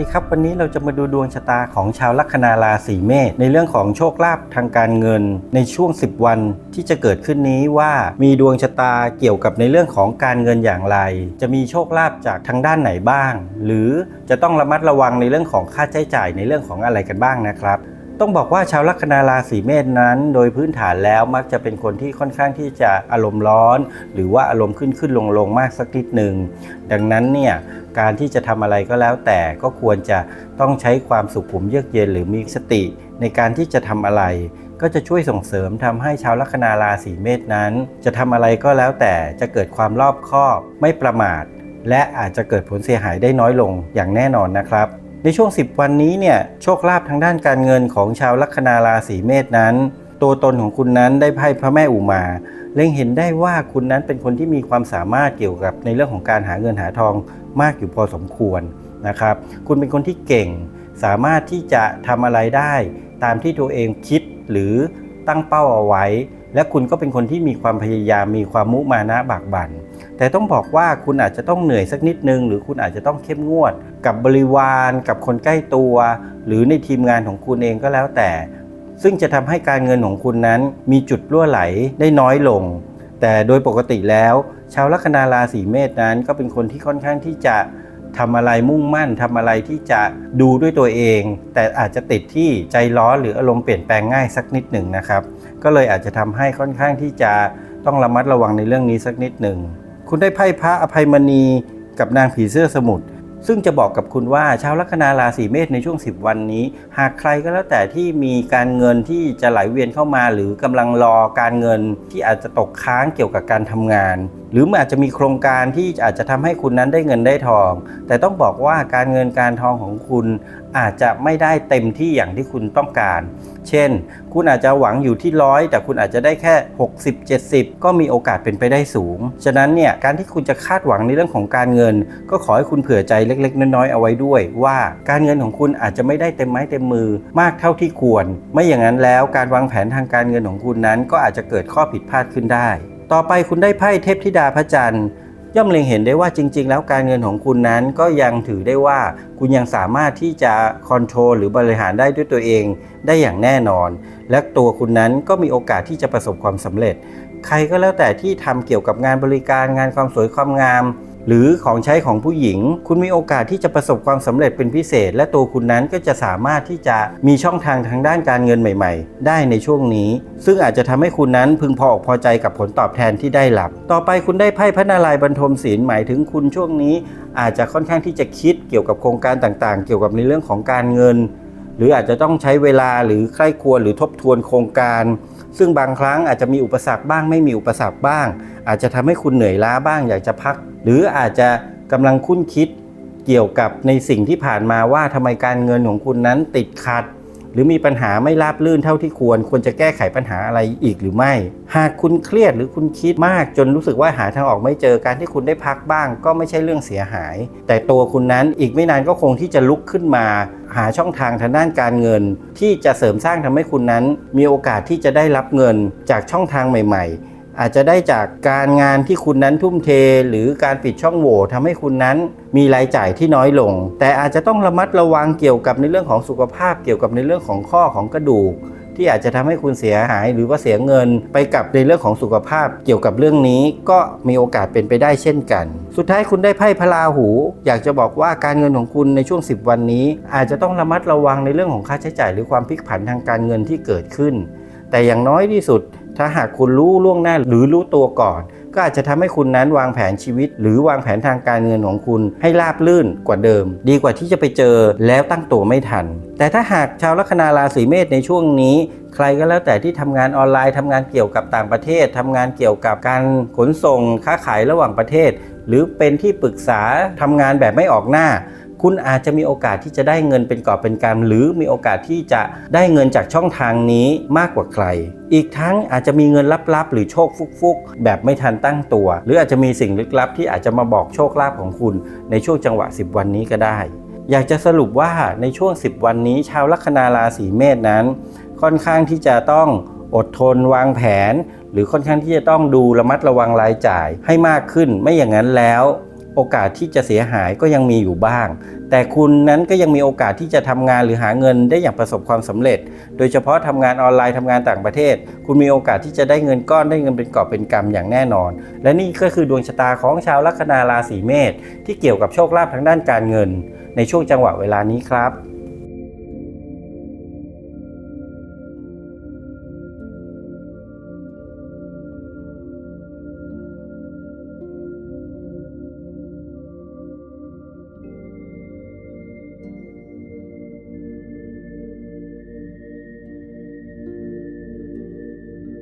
ดีครับวันนี้เราจะมาดูดวงชะตาของชาวลัคนาราศีเมษในเรื่องของโชคลาภทางการเงิน ในช่วง 10 วันที่จะเกิดขึ้นนี้ว่ามีดวงชะตาเกี่ยวกับในเรื่องของการเงินอย่างไร จะมีโชคลาภจากทางด้านไหนบ้าง หรือจะต้องระมัดระวังในเรื่องของค่าใช้จ่ายในเรื่องของอะไรกันบ้างนะครับ ต้องบอกว่าชาวลัคนาราศีเมษนั้น โดยพื้นฐานแล้วมักจะเป็นคนที่ค่อนข้างที่จะอารมณ์ร้อน หรือว่าอารมณ์ขึ้นขึ้นลงลงมากสักนิดหนึ่งดังนั้นเนี่ยการที่จะทำอะไรก็แล้วแต่ก็ควรจะต้องใช้ความสุขุมเยือกเย็นหรือมีสติ ในการที่จะทำอะไร ก็จะช่วยส่งเสริมทำให้ชาวลัคนาราศีเมษนั้น จะทำอะไรก็แล้วแต่จะเกิดความรอบคอบไม่ประมาท และอาจจะเกิดผลเสียหายได้น้อยลงอย่างแน่นอนนะครับ ในช่วง 10 วันนี้เนี่ยโชคลาภทางด้านการเงินของชาวลัคนาราศีเมษนั้น ตัวตนของคุณนั้นได้ไพ่พระแม่อุมา เล็งเห็นได้ว่าคุณนั้นเป็นคนที่มีความสามารถเกี่ยวกับในเรื่องของการหาเงินหาทองมากอยู่พอสมควรนะครับ คุณเป็นคนที่เก่ง สามารถที่จะทำอะไรได้ ตามที่ตัวเองคิดหรือตั้งเป้าเอาไว้ และคุณก็เป็นคนที่มีความพยายามมีความมุมานะบากบั่น แต่ต้องบอกว่าคุณอาจจะต้องเหนื่อยสักนิดนึง หรือคุณอาจจะต้องเข้มงวด กับบริวาร กับคนใกล้ตัว หรือในทีมงานของคุณเองก็แล้วแต่ ซึ่งจะทำให้การเงินของคุณนั้นมีจุดรั่วไหลได้น้อยลง แต่โดยปกติแล้ว ชาวลัคนาราศีเมษนั้น ก็เป็นคนที่ค่อนข้างที่จะทำอะไรมุ่งมั่นทำอะไรที่จะดูด้วยตัวเอง แต่อาจจะติดที่ใจร้อนหรืออารมณ์เปลี่ยนแปลงง่ายสักนิดหนึ่งนะครับ ก็เลยอาจจะทำให้ค่อนข้างที่จะต้องระมัดระวังในเรื่องนี้สักนิดหนึ่ง คุณได้ไพ่พระอภัยมณีกับนางผีเสื้อสมุทรซึ่งจะบอกกับคุณว่าชาวลัคนาราศีเมษในช่วง 10 วันนี้ หากใครก็แล้วแต่ที่มีการเงินที่จะไหลเวียนเข้ามา หรือกำลังรอการเงินที่อาจจะตกค้างเกี่ยวกับการทำงาน รือมันอาจจะมีโครงการที่อาจจะทำให้คุณนั้นได้เงินได้ทอง แต่ต้องบอกว่าการเงินการทองของคุณอาจจะไม่ได้เต็มที่อย่างที่คุณต้องการ เช่น คุณอาจจะหวังอยู่ที่ร้อยแต่คุณอาจจะได้แค่ 60 70 ก็มีโอกาสเป็นไปได้สูง ฉะนั้นเนี่ยการที่คุณจะคาดหวังในเรื่องของการเงิน ก็ขอให้คุณเผื่อใจเล็ก ๆ น้อยๆเอาไว้ด้วย ว่าการเงินของคุณอาจจะไม่ได้เต็มไม้เต็มมือมากเท่าที่ควร ไม่อย่างนั้นแล้วการวางแผนทางการเงินของคุณนั้น ก็อาจจะเกิดข้อผิดพลาดขึ้นได้ ต่อไปคุณได้ไพ่เทพธิดาพระจันทร์ ย่อมเล็งเห็นได้ว่าจริง ๆ แล้วการเงินของคุณนั้นก็ยังถือได้ว่าคุณยังสามารถที่จะคอนโทรลหรือบริหารได้ด้วยตัวเองได้อย่างแน่นอน และตัวคุณนั้นก็มีโอกาสที่จะประสบความสำเร็จ ใครก็แล้วแต่ที่ทำเกี่ยวกับงานบริการงานความสวยความงาม หรือของใช้ของผู้หญิง คุณมีโอกาสที่จะประสบความสำเร็จเป็นพิเศษ และตัวคุณนั้นก็จะสามารถที่จะมีช่องทางทางด้านการเงินใหม่ ๆ ได้ในช่วงนี้ ซึ่งอาจจะทำให้คุณนั้นพึงพออกพอใจกับผลตอบแทนที่ได้รับ ต่อไปคุณได้ไพ่พระนารายณ์บรรทมศีลหมายถึงคุณช่วงนี้ อาจจะค่อนข้างที่จะคิดเกี่ยวกับโครงการต่างๆ เกี่ยวกับในเรื่องของการเงิน หรืออาจจะต้องใช้เวลาหรือใคร่ควรหรือทบทวนโครงการ ซึ่งบางครั้งอาจจะมีอุปสรรคบ้างไม่มีอุปสรรคบ้าง อาจจะทำให้คุณเหนื่อยล้าบ้าง อยากจะพัก หรืออาจจะกำลังคุ้นคิดเกี่ยวกับในสิ่งที่ผ่านมาว่าทำไมการเงินของคุณนั้นติดขัด หรือมีปัญหาไม่ราบรื่นเท่าที่ควร ควรจะแก้ไขปัญหาอะไรอีกหรือไม่ หากคุณเครียดหรือคุณคิดมากจนรู้สึกว่าหาทางออกไม่เจอการที่คุณได้พักบ้าง ก็ไม่ใช่เรื่องเสียหาย แต่ตัวคุณนั้นอีกไม่นานก็คงที่จะลุกขึ้นมา หาช่องทางทางด้านการเงิน ที่จะเสริมสร้างทำให้คุณนั้น มีโอกาสที่จะได้รับเงินจากช่องทางใหม่ ๆ อาจจะได้จากการงานที่คุณนั้นทุ่มเท หรือการปิดช่องโหว่ทำให้คุณนั้นมีรายจ่ายที่น้อยลง แต่อาจจะต้องระมัดระวังเกี่ยวกับในเรื่องของสุขภาพ เกี่ยวกับในเรื่องของข้อของกระดูก ที่อาจจะทำให้คุณเสียหาย หรือว่าเสียเงินไปกับในเรื่องของสุขภาพ เกี่ยวกับเรื่องนี้ก็มีโอกาสเป็นไปได้เช่นกัน สุดท้ายคุณได้ไพ่พระราหู อยากจะบอกว่าการเงินของคุณในช่วง 10 วันนี้ อาจจะต้องระมัดระวังในเรื่องของค่าใช้จ่าย หรือความพลิกผันทางการเงินที่เกิดขึ้น แต่อย่างน้อยที่สุด ถ้าหากคุณรู้ล่วงหน้าหรือรู้ตัวก่อน ก็อาจจะทำให้คุณนั้นวางแผนชีวิต หรือวางแผนทางการเงินของคุณให้ราบลื่นกว่าเดิม ดีกว่าที่จะไปเจอแล้วตั้งตัวไม่ทัน แต่ถ้าหากชาวลัคนาราศีเมษในช่วงนี้ ใครก็แล้วแต่ที่ทำงานออนไลน์ทำงานเกี่ยวกับต่างประเทศทำงานเกี่ยวกับการขนส่งค้าขายระหว่างประเทศ หรือเป็นที่ปรึกษาทำงานแบบไม่ออกหน้า คุณอาจจะมีโอกาสที่จะได้เงินเป็นกอบเป็นกำหรือมีโอกาสที่จะได้เงินจากช่องทางนี้มากกว่าใคร อีกทั้งอาจจะมีเงินลับๆ หรือโชคฟุกๆ แบบไม่ทันตั้งตัว หรืออาจจะมีสิ่งลึกลับที่อาจจะมาบอกโชคลาภของคุณ ในช่วงจังหวะ 10 วันนี้ก็ได้ อยากจะสรุปว่าในช่วง 10 วันนี้ ชาวลัคนาราศีเมษนั้น ค่อนข้างที่จะต้องอดทนวางแผน หรือค่อนข้างที่จะต้องดูระมัดระวังรายจ่ายให้มากขึ้นไม่อย่างนั้นแล้ว โอกาสที่จะเสียหายก็ยังมีอยู่บ้าง แต่คุณนั้นก็ยังมีโอกาสที่จะทำงานหรือหาเงินได้อย่างประสบความสำเร็จ โดยเฉพาะทำงานออนไลน์ทำงานต่างประเทศ คุณมีโอกาสที่จะได้เงินก้อนได้เงินเป็นกอบเป็นกำอย่างแน่นอน และนี่ก็คือดวงชะตาของชาวลัคนาราศีเมษที่เกี่ยวกับโชคลาภทางด้านการเงิน ในช่วงจังหวะเวลานี้ครับ